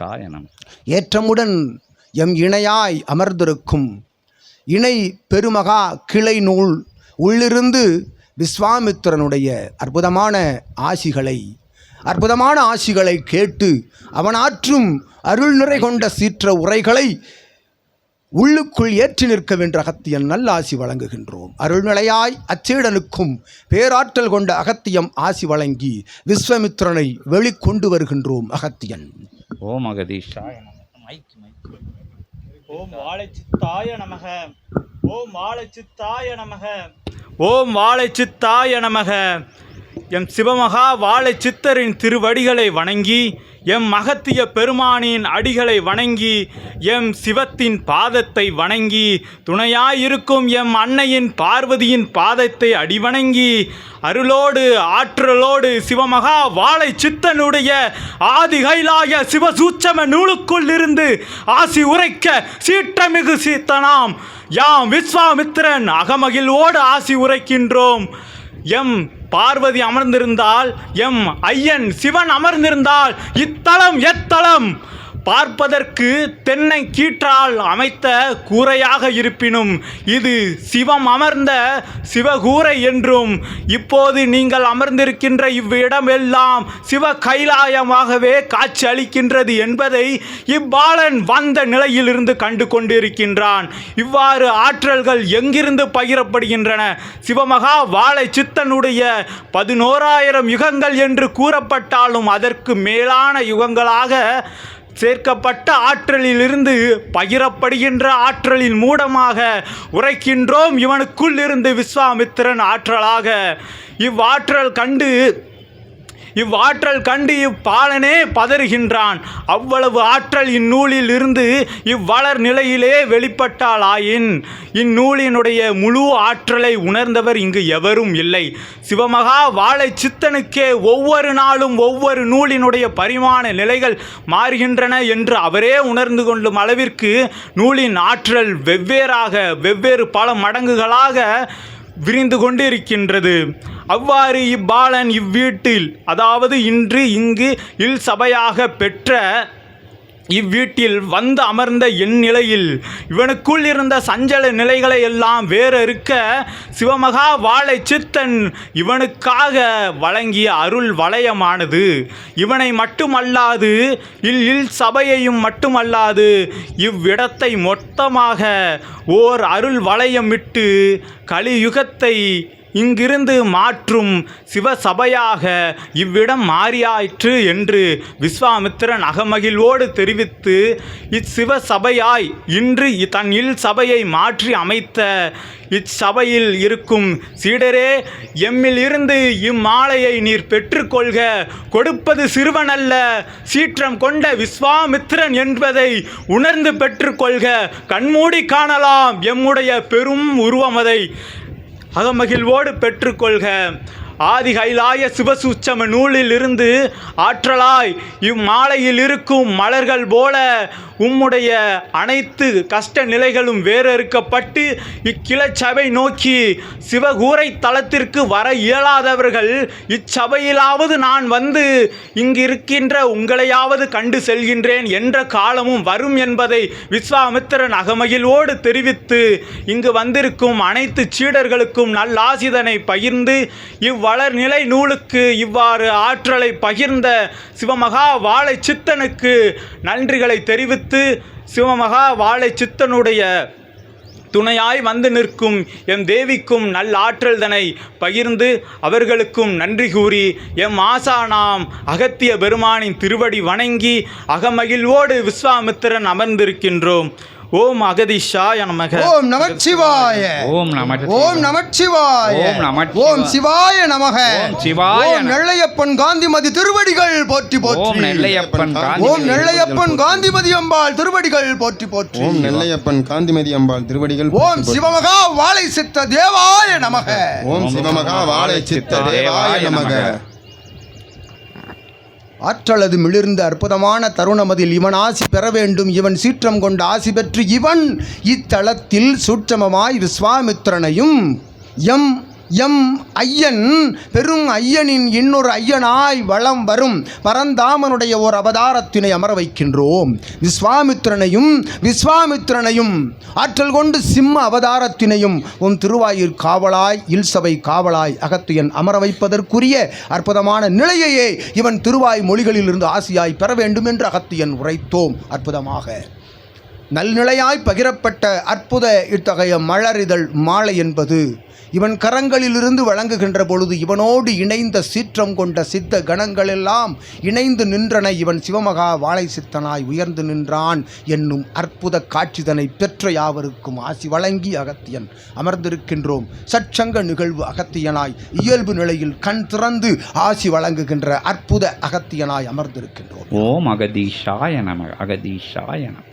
மகதீஷாய நம ஏற்றமுடன் எம் இணையாய் அமர்ந்திருக்கும் இணை பெருமகா கிளை நூல் உள்ளிருந்து விஸ்வாமித்திரனுடைய அற்புதமான ஆசிகளை அற்புதமான ஆசிகளை கேட்டு அவனாற்றும் அருள் நிறை கொண்ட சீற்ற உரைகளை உள்ளுக்குள் ஏற்றி நிற்க வென்ற அகத்தியன் நல்ல ஆசி வழங்குகின்றோம். அருள்நிலையாய் அச்சீடனுக்கும் பேராற்றல் கொண்ட அகத்தியம் ஆசி வழங்கி விஸ்வமித்திரனை வெளிக்கொண்டு வருகின்றோம் அகத்தியன். ஓ மகதீஷாய நம மைக் மைக் ஓம் வாழைச்சித்தாய நமக. ஓம் வாழைச்சித்தாய நமக. ஓம் வாழைச்சித்தாய நமக. எம் சிவமகா வாழைச்சித்தரின் திருவடிகளை வணங்கி எம் மகத்திய பெருமானின் அடிகளை வணங்கி எம் சிவத்தின் பாதத்தை வணங்கி துணையாயிருக்கும் எம் அன்னையின் பார்வதியின் பாதத்தை அடிவணங்கி அருளோடு ஆற்றலோடு சிவமகா வாழை சித்தனுடைய ஆதி கைலாய சிவசூச்சம நூலுக்குள் இருந்து ஆசி உரைக்க சீற்றமிகு சீத்தனாம். யாம் விஸ்வாமித்திரன் அகமகிழ்வோடு ஆசி உரைக்கின்றோம். எம் பார்வதி அமர்ந்திருந்தால் எம் ஐயன் சிவன் அமர்ந்திருந்தால் இத்தலம் எத்தலம் பார்ப்பதற்கு தென்னை கீற்றால் அமைத்த கூரையாக இருப்பினும் இது சிவம் அமர்ந்த சிவகூரை என்றும் இப்போது நீங்கள் அமர்ந்திருக்கின்ற இவ்விடமெல்லாம் சிவ கைலாயமாகவே காட்சி அளிக்கின்றது என்பதை இவ்வாளன் வந்த நிலையிலிருந்து கண்டு கொண்டிருக்கின்றான். இவ்வாறு ஆற்றல்கள் எங்கிருந்து பகிரப்படுகின்றன? சிவமகா வாழை சித்தனுடைய பதினோராயிரம் யுகங்கள் என்று கூறப்பட்டாலும் அதற்கு மேலான யுகங்களாக சேர்க்கப்பட்ட ஆற்றலிலிருந்து பகிரப்படுகின்ற ஆற்றலின் மூடமாக உரைக்கின்றோம் இவனுக்குள் இருந்து விஸ்வாமித்திரன் ஆற்றலாக. இவ்வாற்றல் கண்டு இவ்வாற்றல் கண்டு இப்பாலனே பதறுகின்றான். அவ்வளவு ஆற்றல் இந்நூலில் இருந்து இவ்வளர் நிலையிலே வெளிப்பட்டாலாயின். இந்நூலினுடைய முழு ஆற்றலை உணர்ந்தவர் இங்கு எவரும் இல்லை. சிவமகா வாழை சித்தனுக்கே ஒவ்வொரு நாளும் ஒவ்வொரு நூலினுடைய பரிமாண நிலைகள் மாறுகின்றன என்று அவரே உணர்ந்து கொள்ளும் அளவிற்கு நூலின் ஆற்றல் வெவ்வேறாக வெவ்வேறு பல மடங்குகளாக விரிந்து கொண்டிருக்கின்றது. அவ்வாறு இப்பாலன் இவ்வீட்டில் அதாவது இன்று இங்கு இல் சபையாக பெற்ற இவ்வீட்டில் வந்து அமர்ந்த என் நிலையில் இவனுக்குள் இருந்த சஞ்சல நிலைகளை எல்லாம் வேற இருக்க சிவமகா வாழை சித்தன் இவனுக்காக வழங்கிய அருள் வளையமானது. இவனை மட்டுமல்லாது இல் இல் சபையையும் மட்டுமல்லாது இவ்விடத்தை மொத்தமாக ஓர் அருள் வளையமிட்டு கலியுகத்தை இங்கிருந்து மாற்றும் சிவசபையாக இவ்விடம் மாறியாயிற்று என்று விஸ்வாமித்திரன் அகமகிழ்வோடு தெரிவித்து இச்சிவசபையாய் இன்று தன் இல் சபையை மாற்றி அமைத்த இச்சபையில் இருக்கும் சீடரே எம்மில் இருந்து இம்மாலையை நீர் பெற்றுக்கொள்க. கொடுப்பது சிறுவனல்ல சீற்றம் கொண்ட விஸ்வாமித்திரன் என்பதை உணர்ந்து பெற்றுக்கொள்க. கண்மூடி காணலாம் எம்முடைய பெரும் உருவமதை அகமகிழ்வோடு பெற்றுக்கொள்க. ஆதி கைலாய சிவசூச்சம நூலில் இருந்து ஆற்றலாய் இம்மாலையில் இருக்கும் மலர்கள் போல உம்முடைய அனைத்து கஷ்ட நிலைகளும் வேறறுக்கப்பட்டு இக்கிளச்சபை நோக்கி சிவகூரை தளத்திற்கு வர இயலாதவர்கள் இச்சபையிலாவது நான் வந்து இங்கு இருக்கின்ற உங்களையாவது கண்டு செல்கின்றேன் என்ற காலமும் வரும் என்பதை விஸ்வாமித்திரன் அகமகிழ்வோடு தெரிவித்து இங்கு வந்திருக்கும் அனைத்து சீடர்களுக்கும் நல்லாசிதனை பகிர்ந்து வளர்நிலை நூலுக்கு இவ்வாறு ஆற்றலை பகிர்ந்த சிவமகா வாழை சித்தனுக்கு நன்றிகளை தெரிவித்து சிவமகா வாழை சித்தனுடைய துணையாய் வந்து நிற்கும் எம் தேவிக்கும் நல் ஆற்றல்தனை பகிர்ந்து அவர்களுக்கும் நன்றி கூறி எம் ஆசானாம் அகத்திய பெருமானின் திருவடி வணங்கி அகமகிழ்வோடு விஸ்வாமித்திரன் அமர்ந்திருக்கின்றோம். ஓம் அகதிஷாய நமக. ஓம் நமச்சிவாய ஓம் நம ஓம் நமச்சிவாய ஓம் நமச்சிவாய. ஓம் சிவாய நமக. ஓம் சிவாய ஓம் நம. நெல்லையப்பன் காந்திமதி திருவடிகள் போற்றி ஓம் போற்றி நெல்லையப்பன் ஓம் நெல்லையப்பன் காந்திமதி அம்பாள் திருவடிகள் போற்றி போற்றி. ஓம் நெல்லையப்பன் காந்திமதி அம்பாள் திருவடிகள் ஓம் சிவமகா வாழை சித்த தேவாய நமக. ஓம் சிவமகா வாழை சித்த தேவாய நமக. ஆற்றலது மிளிர்ந்த அற்புதமான தருணமதில் இவன் ஆசி பெற வேண்டும். இவன் சீற்றம் கொண்ட ஆசி பெற்று இவன் இத்தலத்தில் சூட்சமமாய் விஸ்வாமித்ரனையும் எம் எம் ஐயன் பெரும் ஐயனின் இன்னொரு ஐயனாய் வளம் வரும். பரந்தாமனுடைய ஓர் அவதாரத்தினை அமர வைக்கின்றோம். விஸ்வாமித்திரனையும் விஸ்வாமித்திரனையும் ஆற்றல் கொண்டு சிம்ம அவதாரத்தினையும் உன் திருவாயிற் காவலாய் இல்சபை காவலாய் அகத்தியன் அமர வைப்பதற்குரிய அற்புதமான நிலையையே இவன் திருவாய் மொழிகளிலிருந்து ஆசியாய் பெற வேண்டும் என்று அகத்தியன் உரைத்தோம். அற்புதமாக. நல்நிலையாய் பகிரப்பட்ட அற்புத இத்தகைய மலரிதழ் மாலை என்பது இவன் கரங்களிலிருந்து வழங்குகின்ற பொழுது இவனோடு இணைந்த சீற்றம் கொண்ட சித்த கணங்களெல்லாம் இணைந்து நின்றன இவன் சிவமகா வாழை சித்தனாய் உயர்ந்து நின்றான் என்னும் அற்புத காட்சிதனை பெற்ற யாவருக்கும் ஆசி வழங்கி அகத்தியன் அமர்ந்திருக்கின்றோம். சச்சங்க நிகழ்வு அகத்தியனாய் இயல்பு நிலையில் கண் திறந்து ஆசி வழங்குகின்ற அற்புத அகத்தியனாய் அமர்ந்திருக்கின்றோம். ஓம் அகதீஷாய நம அகதீஷாய நம.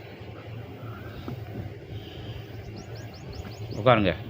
bukan nggak?